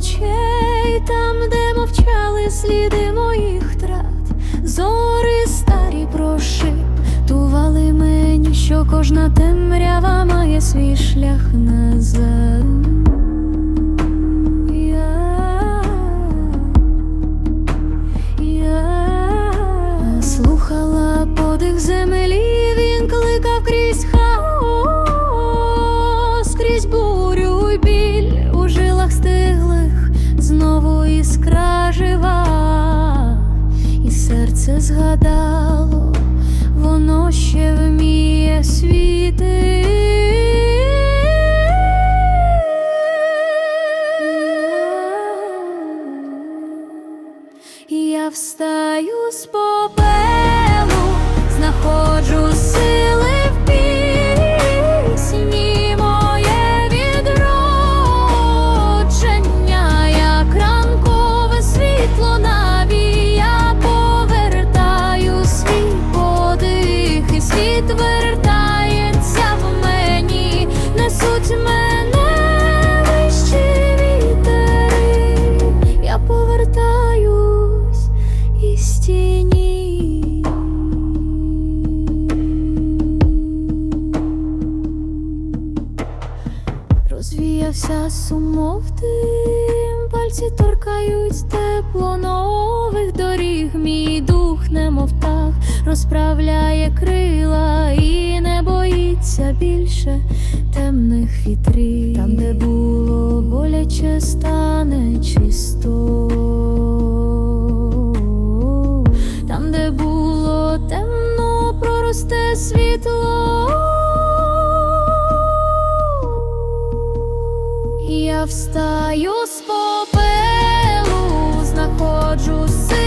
ночей, там, де мовчали сліди моїх втрат, зори старі прошептували мені, що кожна темрява має свій шлях назад. Іскра жива, і серце згадало, воно ще вміє світи. Я встаю з попелу, Розвіявся сумов дим, пальці торкають тепло нових доріг. Мій дух, немов птах, розправляє крила і не боїться більше темних вітрів. Там, де було боляче, стане чисто. Там, де було темно, проросте світло. Я встаю з попелу, знаходжу сили